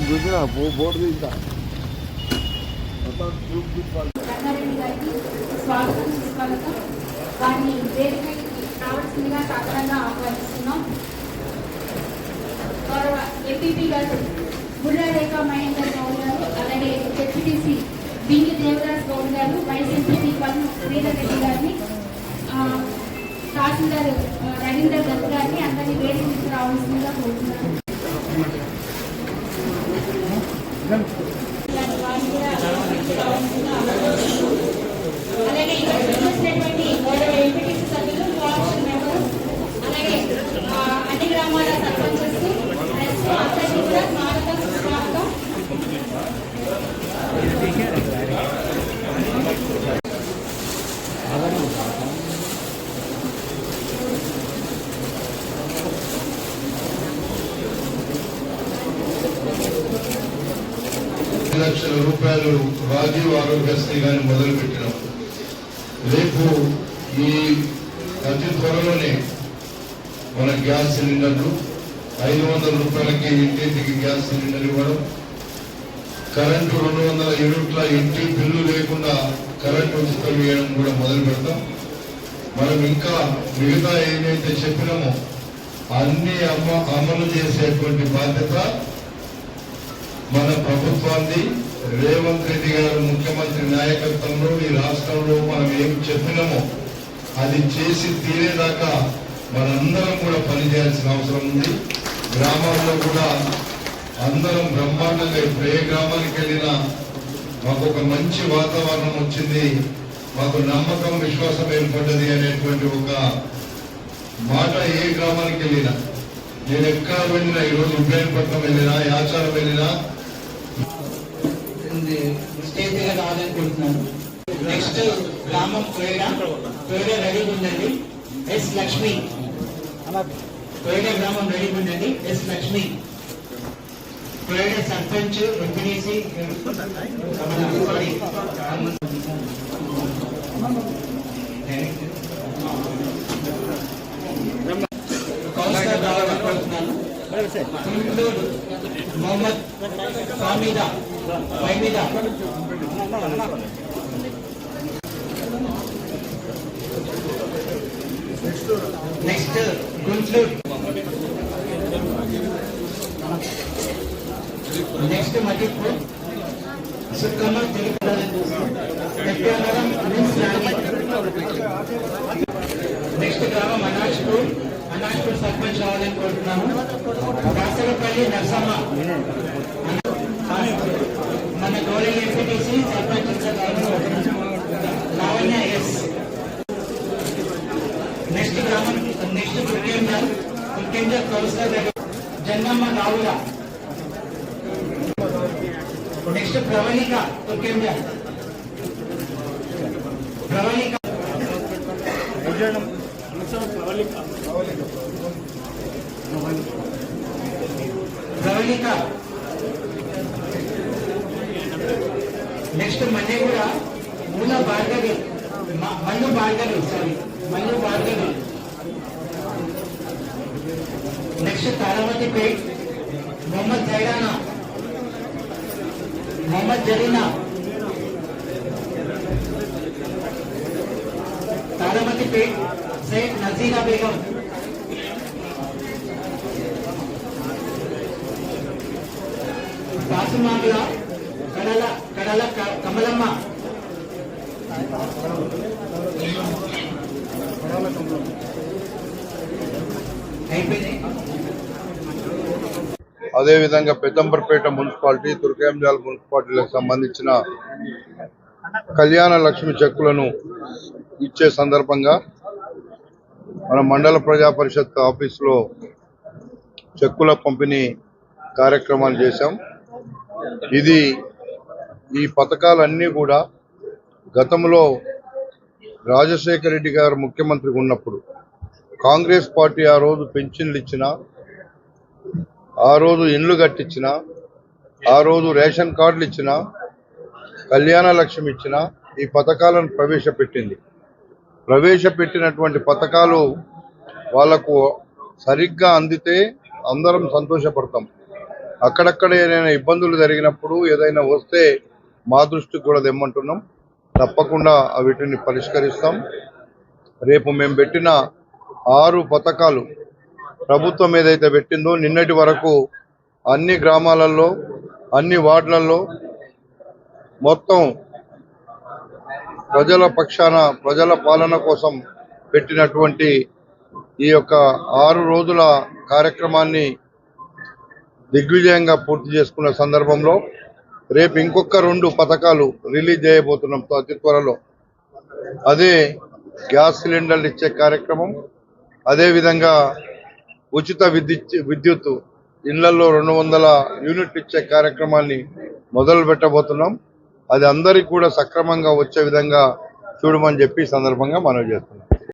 గుంజిన బో బోర్డు ఇంకా మొత్తం స్వాగతం వారిని వేదికకి సాధారణంగా ఆహ్వానిస్తున్నాం గౌరవ గారు బుర్రారేఖ మహేందర్ గౌడ్ గారు అలాగే డిప్యూటీసీ బింగి దేవదాస్ గౌడ్ గారు వైస్ పన్ను శ్రీధర్ రెడ్డి గారిని తహసీల్దార్ రవీంద్ర దత్ గారిని అందరినీ వేడి తీసుకురావాల్సిందిగా కోరుతున్నాను వారిని కూడా రావాల్సిందిగా అలాగే ఇక్కడ వచ్చినటువంటి గౌరవ ఎంపీటీసీ సభ్యులు కోఆప్షన్ మెంబర్ అలాగే ఆ, అన్ని గ్రామాల సర్పంచెస్ ప్లస్ అందరికీ కూడా స్వాగతం సుస్వాగతం లక్షల రూపాయలు రాజీవ్ ఆరోగ్యశ్రీ గాని మొదలుపెట్టినాం. రేపు ఈ అతి త్వరలోనే మన గ్యాస్ సిలిండర్లు ఐదు వందల రూపాయలకి ఇంటింటికి గ్యాస్ సిలిండర్ ఇవ్వడం కరెంటు రెండు వందల యూనిట్ల ఇంటి బిల్లు లేకుండా కరెంటు ఉచితం వేయడం కూడా మొదలు పెడతాం. మనం ఇంకా మిగతా ఏమైతే చెప్పినామో అన్ని అమ అమలు చేసేటువంటి బాధ్యత మన ప్రభుత్వాన్ని రేవంత్ రెడ్డి గారు ముఖ్యమంత్రి నాయకత్వంలో ఈ రాష్ట్రంలో మనం ఏం చెప్పినామో అది చేసి తీరేదాకా మనందరం కూడా పనిచేయాల్సిన అవసరం ఉంది. గ్రామాల్లో కూడా అందరం బ్రహ్మాండంగా ఇప్పుడు ఏ గ్రామానికి వెళ్ళినా మాకు ఒక మంచి వాతావరణం వచ్చింది. మాకు నమ్మకం విశ్వాసం ఏర్పడ్డది అనేటువంటి ఒక మాట ఏ గ్రామానికి వెళ్ళినా నేను ఎక్కడ వెళ్ళినా ఈరోజు ఉబ్బేనపట్నం వెళ్ళినా యాచారం వెళ్ళినా స్టేజ్ దగ్గర రావాలనుకుంటున్నాను నెక్స్ట్ గ్రామం కోయడ కోయడ రెడీ ఉందండి. ఎస్ లక్ష్మి. కోయడ గ్రామం రెడీ ఉందండి. S Lakshmi. Koyada sarpanch MPDC councillor రావాలనుకుంటున్నాను Guntur స్వామిదా. Next Guntluru next Madhyapur Sukkamma Telugu next గ్రామం అనాజ్పూర్ అనాజ్పూర్ సర్పంచ్ రావాలని కోరుతున్నాము దాసరపల్లి నర్సమ్మ మన గౌరవ MPTC sarpanch Lavanya S next గ్రామం next Kurkender Kurkender councillor garu Jangamma Ravula next Pravalika Kurkender Pravalika Pravalika next మళ్ళీ కూడా మూల భార్గవి. మ- మల్లు భార్గవి సారీ మల్లు భార్గవి. నెక్స్ట్ తారావతి పేట్ మొహమ్మద్ జైరానా. మొహమ్మద్ జరీనా. తారావతి పేట్ సైద్ నజీరా బేగం. కాసుమాంగుల కడలా కడల కమలమ్మ. అదేవిధంగా పెద్దంబర్పేట మున్సిపాలిటీ దుర్గాంజాల్ మున్సిపాలిటీలకు సంబంధించిన కళ్యాణ లక్ష్మి చెక్కులను ఇచ్చే సందర్భంగా మన మండల ప్రజా పరిషత్ ఆఫీసులో చెక్కుల పంపిణీ కార్యక్రమాలు చేశాం. ఇది ఈ పథకాలన్నీ కూడా గతంలో రాజశేఖర రెడ్డి గారు ముఖ్యమంత్రిగా ఉన్నప్పుడు కాంగ్రెస్ పార్టీ ఆ రోజు పెన్షన్లు ఇచ్చినా ఆ రోజు ఇండ్లు కట్టించిన ఆ రోజు రేషన్ కార్డులు ఇచ్చిన కళ్యాణ లక్ష్యం ఇచ్చిన ఈ పథకాలను ప్రవేశపెట్టింది. ప్రవేశపెట్టినటువంటి పథకాలు వాళ్ళకు సరిగ్గా అందితే అందరం సంతోషపడతాం. అక్కడక్కడ ఏదైనా ఇబ్బందులు జరిగినప్పుడు ఏదైనా వస్తే మా దృష్టికి కూడా తెమ్మంటున్నాం. తప్పకుండా వీటిని పరిష్కరిస్తాం. రేపు మేము పెట్టిన ఆరు పథకాలు ప్రభుత్వం ఏదైతే పెట్టిందో నిన్నటి వరకు అన్ని గ్రామాలలో అన్ని వార్డులలో మొత్తం ప్రజల పక్షాన ప్రజల పాలన కోసం పెట్టినటువంటి ఈ యొక్క ఆరు రోజుల కార్యక్రమాన్ని దిగ్విజయంగా పూర్తి చేసుకున్న సందర్భంలో రేపు ఇంకొక రెండు పథకాలు రిలీజ్ చేయబోతున్నాం అతి త్వరలో. అదే గ్యాస్ సిలిండర్లు ఇచ్చే కార్యక్రమం అదేవిధంగా ఉచిత విద్యుత్ విద్యుత్ ఇళ్ళలో రెండు వందల యూనిట్లు ఇచ్చే కార్యక్రమాన్ని మొదలు పెట్టబోతున్నాం. అది అందరికీ కూడా సక్రమంగా వచ్చే విధంగా చూడమని చెప్పి సందర్భంగా మనవి చేస్తున్నాం.